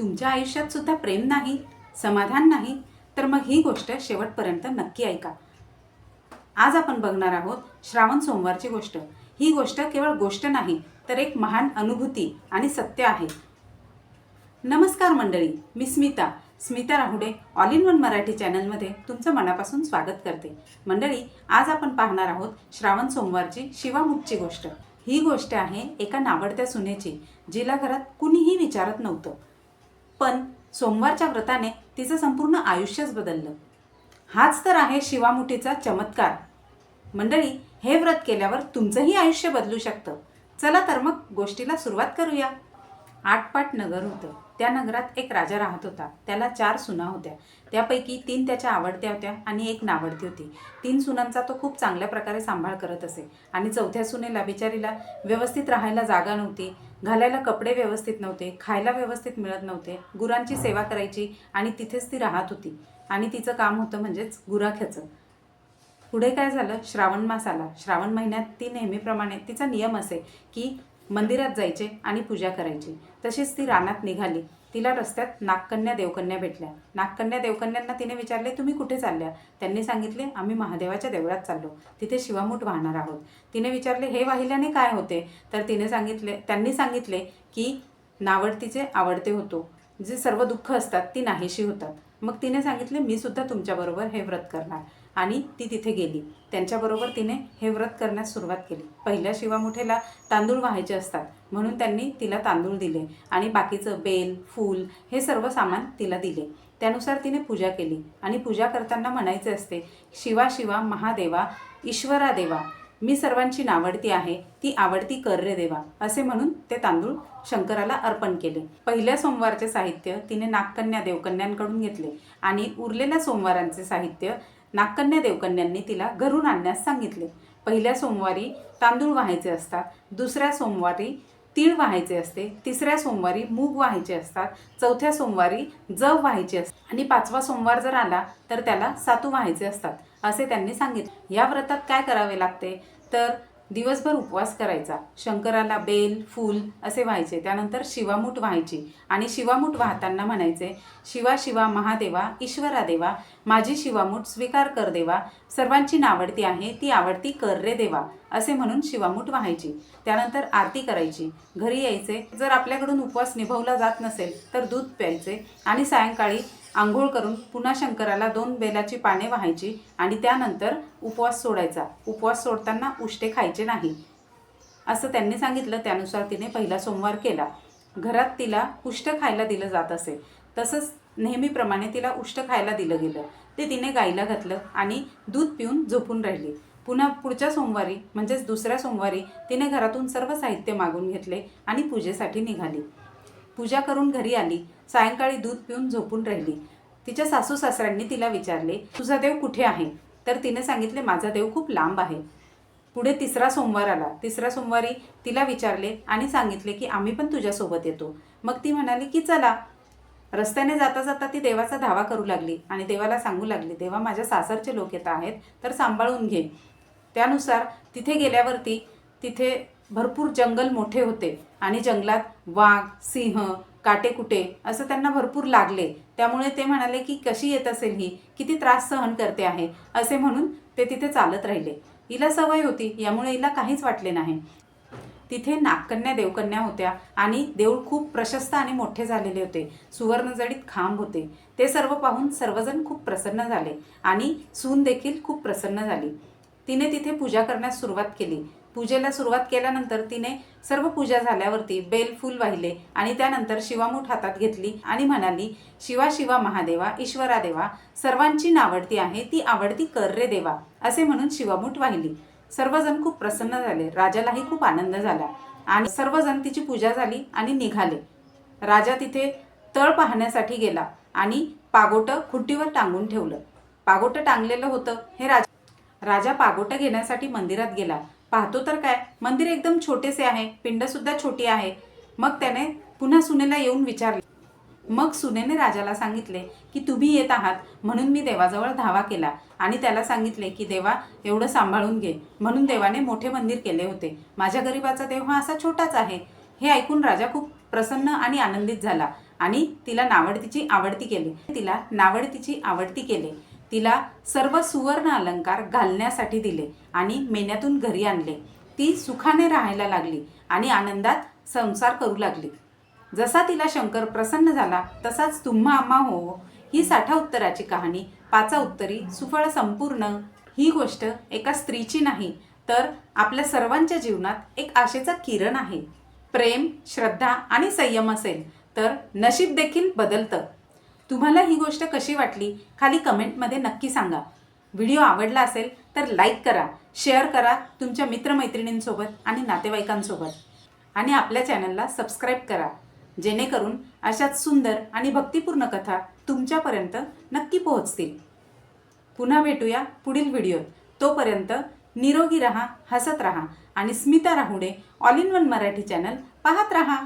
तुमच्या आयुष्यात सुद्धा प्रेम नाही समाधान नाही तर मग ही गोष्ट शेवटपर्यंत नक्की ऐका. आज आपण बघणार आहोत श्रावण सोमवारची गोष्ट. ही गोष्ट केवळ गोष्ट नाही तर एक महान अनुभूती आणि सत्य आहे. नमस्कार मंडळी मी Smita. Smita Rahude all in one Marathi चॅनलमध्ये तुमचं मनापासून स्वागत करते. मंडळी आज आपण पाहणार आहोत श्रावण सोमवारची शिवामुखची गोष्ट. ही गोष्ट आहे एका नावडत्या सुनेची जिला घरात कुणीही विचारत नव्हतं. पण सोमवारच्या व्रताने तिचं संपूर्ण आयुष्यच बदललं. हाच तर आहे शिवामुठीचा चमत्कार. मंडळी हे व्रत केल्यावर तुमचंही आयुष्य बदलू शकतं. चला तर मग गोष्टीला सुरुवात करूया. आटपाट नगर होतं. त्या नगरात एक राजा राहत होता. त्याला चार सुना होत्या. त्यापैकी तीन त्याच्या आवडत्या होत्या आणि एक नावडती होती. तीन सुनांचा तो खूप चांगल्या प्रकारे सांभाळ करत असे. आणि चौथ्या सुनेला बिचारीला व्यवस्थित राहायला जागा नव्हती. घालायला कपडे व्यवस्थित नव्हते. खायला व्यवस्थित मिळत नव्हते. गुरांची सेवा करायची आणि तिथेच ती राहत होती. आणि तिचं काम होतं म्हणजेच गुराख्याचं. पुढे काय झालं? श्रावण मास आला. श्रावण महिन्यात ती नेहमीप्रमाणे तिचा नियम असे की मंदिरात जायचे आणि पूजा करायची. तशीच ती रानात निघाली. तिला रस्त्यात नागकन्या देवकन्या भेटल्या. नागकन्या देवकन्यांना तिने विचारले तुम्ही कुठे चालल्या? त्यांनी सांगितले आम्ही महादेवाच्या देवळात चाललो. तिथे शिवामूठ वाहणार आहोत. तिने विचारले हे वाहिल्याने काय होते? तर तिने सांगितले त्यांनी सांगितले की नावडतीचे आवडते होतो. जे सर्व दुःख असतात ती नाहीशी होतात. मग तिने सांगितले मी सुद्धा तुमच्याबरोबर हे व्रत करणार. आणि ती तिथे गेली. त्यांच्याबरोबर तिने हे व्रत करण्यास सुरुवात केली. पहिल्या शिवामुठेला तांदूळ व्हायचे असतात म्हणून त्यांनी तिला तांदूळ दिले आणि बाकीचं बेल फूल हे सर्व सामान तिला दिले. त्यानुसार तिने पूजा केली आणि पूजा करताना म्हणायचे असते शिवा शिवा महादेवा ईश्वरा देवा मी सर्वांची नावडती आहे ती आवडती कर रे देवा असे म्हणून ते तांदूळ शंकराला अर्पण केले. पहिल्या सोमवारचे साहित्य तिने नागकन्या देवकन्यांकडून घेतले आणि उरलेल्या सोमवारांचे साहित्य नागकन्या देवकन्यांनी तिला घरून आणण्यास सांगितले. पहिल्या सोमवारी तांदूळ व्हायचे असतात दुसऱ्या सोमवारी तीळ व्हायचे असते तिसऱ्या सोमवारी मूग व्हायचे असतात चौथ्या सोमवारी जव व्हायचे असते आणि पाचवा सोमवार जर आला तर त्याला सातू व्हायचे असतात असे त्यांनी सांगितले. या व्रतात काय करावे लागते? तर दिवसभर उपवास करायचा. शंकराला बेल फूल असे व्हायचे. त्यानंतर शिवामूठ व्हायची. आणि शिवामूठ वाहताना म्हणायचे शिवा शिवा महादेवा ईश्वरा देवा माझी शिवामूठ स्वीकार कर देवा सर्वांची नावडती आहे ती आवडती कर रे देवा असे म्हणून शिवामूठ व्हायची. त्यानंतर आरती करायची. घरी यायचे. जर आपल्याकडून उपवास निभवला जात नसेल तर दूध प्यायचे. आणि सायंकाळी आंघोळ करून पुन्हा शंकराला दोन बेलाची पाने व्हायची आणि त्यानंतर उपवास सोडायचा. उपवास सोडताना उष्टे खायचे नाही. असं त्यांनी सांगितलं. त्यानुसार तिने पहिला सोमवार केला. घरात तिला उष्ट खायला दिलं जात असे. तसंच नेहमीप्रमाणे तिला उष्ट खायला दिलं गेलं. ते तिने गाईला घातलं आणि दूध पिऊन झोपून राहिली. पुन्हा पुढच्या सोमवारी म्हणजेच दुसऱ्या सोमवारी तिने घरातून सर्व साहित्य मागून घेतले आणि पूजेसाठी निघाली. पूजा करून घरी आली. सायंकाळी दूध पिऊन झोपून राहिली. तिच्या सासू सासऱ्यांनी तिला विचारले तुझा देव कुठे आहे? तर तिने सांगितले माझा देव खूप लांब आहे. पुढे तिसरा सोमवार आला. तिसऱ्या सोमवारी तिला विचारले आणि सांगितले की आम्ही पण तुझ्यासोबत येतो. मग ती म्हणाली की चला. रस्त्याने जाता जाता ती देवाचा धावा करू लागली आणि देवाला सांगू लागली देवा माझ्या सासरचे लोक येत आहेत तर सांभाळून घे. त्यानुसार तिथे गेल्यावरती तिथे भरपूर जंगल मोठे होते आणि जंगलात वाघ सिंह काटेकुटे असं त्यांना भरपूर लागले. त्यामुळे ते म्हणाले की कशी येत असेल ही? किती त्रास सहन करते आहे? असे म्हणून ते तिथे चालत राहिले. हिला सवय होती यामुळे हिला काहीच वाटले नाही. तिथे नागकन्या देवकन्या होत्या आणि देऊळ खूप प्रशस्त आणि मोठे झालेले होते. सुवर्णजडीत खांब होते. ते सर्व पाहून सर्वजण खूप प्रसन्न झाले आणि सून देखील खूप प्रसन्न झाली. तिने तिथे पूजा करण्यास सुरुवात केली. पूजेला सुरुवात केल्यानंतर तिने सर्व पूजा झाल्यावरती बेल फुल वाहिले आणि त्यानंतर शिवामूठ हातात घेतली आणि म्हणाली शिवा शिवा महादेवा ईश्वरा देवा सर्वांची नावडती आहे ती आवडती कर रे देवा असे म्हणून शिवामूठ वाहिली. सर्वजण खूप प्रसन्न झाले राजालाही खूप आनंद झाला आणि सर्वजण तिची पूजा झाली आणि निघाले. राजा तिथे तळ पाहण्यासाठी गेला आणि पागोटं खुट्टीवर टांगून ठेवलं. पागोटं टांगलेलं होतं हे राजा राजा पागोटं घेण्यासाठी मंदिरात गेला. पाहतो तर काय? मंदिर एकदम छोटेसे आहे. पिंडसुद्धा छोटी आहे. मग त्याने पुन्हा सुनेला येऊन विचारले. मग सुनेने राजाला सांगितले की तुम्ही येत आहात म्हणून मी देवाजवळ धावा केला. आणि त्याला सांगितले की देवा एवढं सांभाळून घे. म्हणून देवाने मोठे मंदिर केले होते. माझ्या गरिबाचा देव हा असा छोटाच आहे. हे ऐकून राजा खूप प्रसन्न आणि आनंदित झाला. आणि तिला नावडतीची आवडती केली. तिला नावडतीची आवडती केले. तिला सर्व सुवर्ण अलंकार घालण्यासाठी दिले आणि मेन्यातून घरी आणले. ती सुखाने राहायला लागली आणि आनंदात संसार करू लागली. जसा तिला शंकर प्रसन्न झाला तसाच तुम्हा आम्हा हो. ही साठा उत्तराची कहाणी पाचा उत्तरी सुफळ संपूर्ण ही गोष्ट एका स्त्रीची नाही तर आपल्या सर्वांच्या जीवनात एक आशेचा किरण आहे. प्रेम श्रद्धा आणि संयम असेल तर नशीब देखील बदलतं. तुम्हाला ही गोष्ट कशी वाटली खाली कमेंटमध्ये नक्की सांगा. व्हिडिओ आवडला असेल तर लाईक करा शेअर करा तुमच्या मित्रमैत्रिणींसोबत आणि नातेवाईकांसोबत. आणि आपल्या चॅनलला सबस्क्राईब करा जेणेकरून अशाच सुंदर आणि भक्तिपूर्ण कथा तुमच्यापर्यंत नक्की पोहोचतील. पुन्हा भेटूया पुढील व्हिडिओत. तोपर्यंत निरोगी रहा हसत रहा आणि Smita Rahude all in one Marathi channel पाहत रहा.